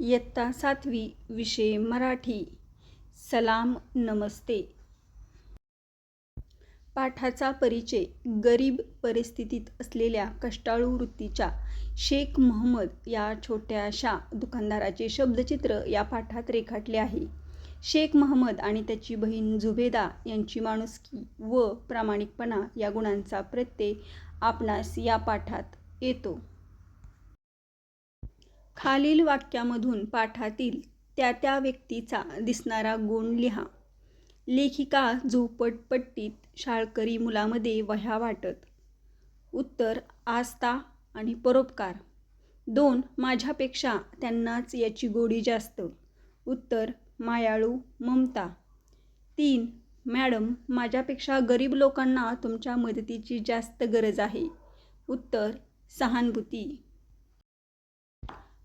इयत्ता सातवी विषय मराठी. सलाम नमस्ते. पाठाचा परिचय. गरीब परिस्थितीत असलेल्या कष्टाळू वृत्तीच्या शेख महम्मद या छोट्याशा दुकानदाराचे शब्दचित्र या पाठात रेखाटले आहे. शेख महम्मद आणि त्याची बहीण झुबेदा यांची माणुसकी व प्रामाणिकपणा या गुणांचा प्रत्यय आपणास या पाठात येतो. खालील वाक्यामधून पाठातील त्या त्या व्यक्तीचा दिसणारा गुण लिहा. लेखिका झोपटपट्टीत शाळकरी मुलामध्ये वह्या वाटत. उत्तर आस्था आणि परोपकार. दोन माझ्यापेक्षा त्यांनाच याची गोडी जास्त. उत्तर मायाळू ममता. तीन मॅडम माझ्यापेक्षा गरीब लोकांना तुमच्या मदतीची जास्त गरज आहे. उत्तर सहानुभूती.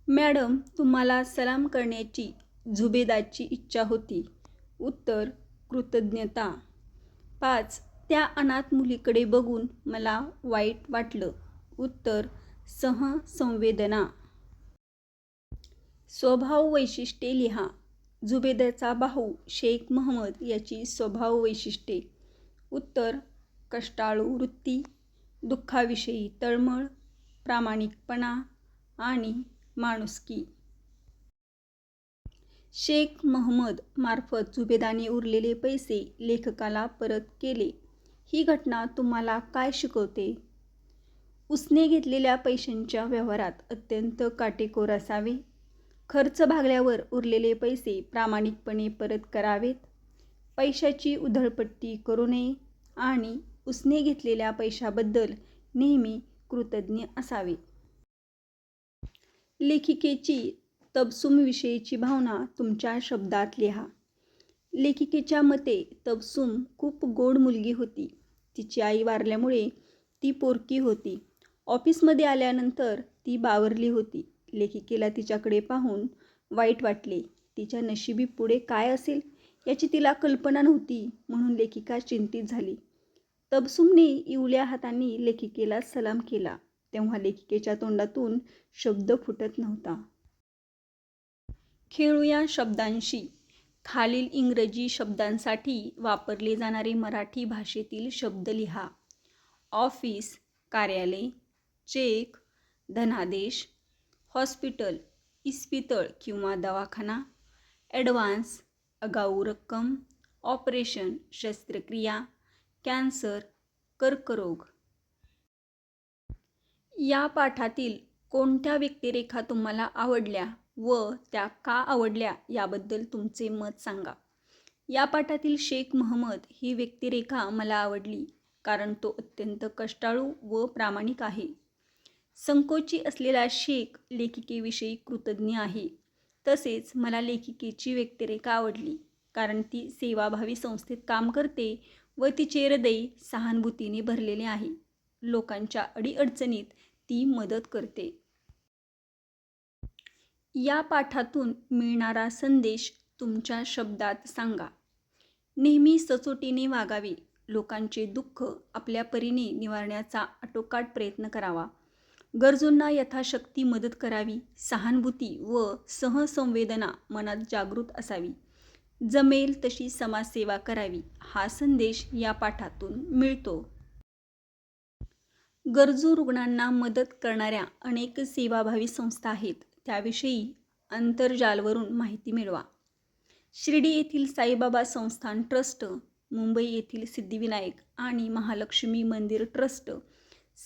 मॅडम तुम्हाला सलाम करण्याची झुबेदाची इच्छा होती. उत्तर कृतज्ञता. पाच त्या अनाथ मुलीकडे बघून मला वाईट वाटलं. उत्तर सहसंवेदना. स्वभाव वैशिष्ट्ये लिहा. झुबेदाचा भाऊ शेख महमद याची स्वभाव वैशिष्ट्ये. उत्तर कष्टाळू वृत्ती दुःखाविषयी तळमळ प्रामाणिकपणा आणि माणुसकी शेख महमद मार्फत जुबेदाने उरलेले पैसे लेखकाला परत केले. ही घटना तुम्हाला काय शिकवते? उसने घेतलेल्या पैशांच्या व्यवहारात अत्यंत काटेकोर असावे. खर्च भागल्यावर उरलेले पैसे प्रामाणिकपणे परत करावेत. पैशाची उधळपट्टी करू नये आणि उसने घेतलेल्या पैशाबद्दल नेहमी कृतज्ञ असावे. लेखिकेची तबसुमविषयीची भावना तुमच्या शब्दात लिहा. लेखिकेच्या मते तबसुम खूप गोड मुलगी होती. तिची आई वारल्यामुळे ती पोरकी होती. ऑफिसमध्ये आल्यानंतर ती बावरली होती. लेखिकेला तिच्याकडे पाहून वाईट वाटले. तिच्या नशिबी पुढे काय असेल याची तिला कल्पना नव्हती म्हणून लेखिका चिंतित झाली. तबसुमने इवल्या हातांनी लेखिकेला सलाम केला. तेव्हा लेखिकेच्या तोंडातून शब्द फुटत नव्हता. खेळूया शब्दांशी. खालील इंग्रजी शब्दांसाठी वापरले जाणारे मराठी भाषेतील शब्द लिहा. ऑफिस कार्यालय चेक धनादेश हॉस्पिटल इस्पितळ किंवा दवाखाना ॲडव्हान्स अगाऊ रक्कम ऑपरेशन शस्त्रक्रिया कॅन्सर कर्करोग या पाठातील कोणत्या व्यक्तिरेखा तुम्हाला आवडल्या व त्या का आवडल्या याबद्दल तुमचे मत सांगा. या पाठातील शेख महमद ही व्यक्तिरेखा मला आवडली कारण तो अत्यंत कष्टाळू व प्रामाणिक आहे. संकोची असलेला शेख लेखिकेविषयी कृतज्ञ आहे. तसेच मला लेखिकेची व्यक्तिरेखा आवडली कारण ती सेवाभावी संस्थेत काम करते व तिचे हृदय सहानुभूतीने भरलेले आहे. लोकांच्या अडीअडचणीत ती मदत करते. या पाठातून मिळणारा संदेश तुमच्या शब्दात सांगा. नेहमी सचोटीने वागावे. लोकांचे दुःख आपल्या परीने निवारण्याचा आटोकाट प्रयत्न करावा. गरजूंना यथाशक्ती मदत करावी. सहानुभूती व सहसंवेदना मनात जागृत असावी. जमेल तशी समाजसेवा करावी. हा संदेश या पाठातून मिळतो. गरजू रुग्णांना मदत करणाऱ्या अनेक सेवाभावी संस्था आहेत. त्याविषयी आंतरजालवरून माहिती मिळवा. शिर्डी येथील साईबाबा संस्थान ट्रस्ट मुंबई येथील सिद्धिविनायक आणि महालक्ष्मी मंदिर ट्रस्ट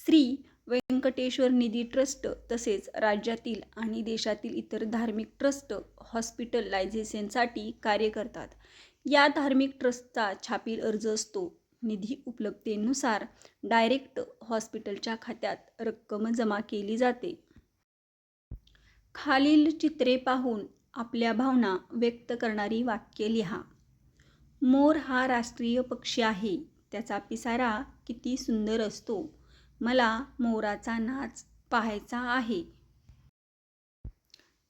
श्री व्यंकटेश्वर निधी ट्रस्ट तसेच राज्यातील आणि देशातील इतर धार्मिक ट्रस्ट हॉस्पिटलायझेशनसाठी कार्य करतात. या धार्मिक ट्रस्टचा छापील अर्ज असतो. निधी उपलब्धतेनुसार डायरेक्ट हॉस्पिटलच्या खात्यात रक्कम जमा केली जाते. खालील चित्रे पाहून आपल्या भावना व्यक्त करणारी वाक्य लिहा. मोर हा राष्ट्रीय पक्षी आहे त्याचा पिसारा किती सुंदर असतो. मला मोराचा नाच पाहायचा आहे.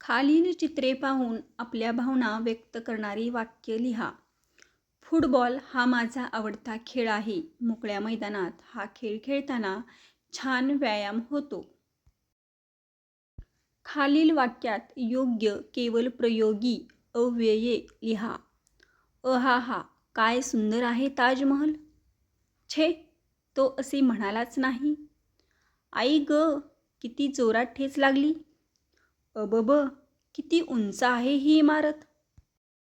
खालील चित्रे पाहून आपल्या भावना व्यक्त करणारी वाक्य लिहा. फुटबॉल हा माझा आवडता खेळ आहे. मोकळ्या मैदानात हा खेळ खेळताना छान व्यायाम होतो. खालील वाक्यात योग्य केवळ प्रयोगी अव्यये लिहा. अहा हा काय सुंदर आहे ताजमहल? छे तो असे म्हणालाच नाही. आई ग किती जोरात ठेच लागली. अबब किती उंच आहे ही इमारत?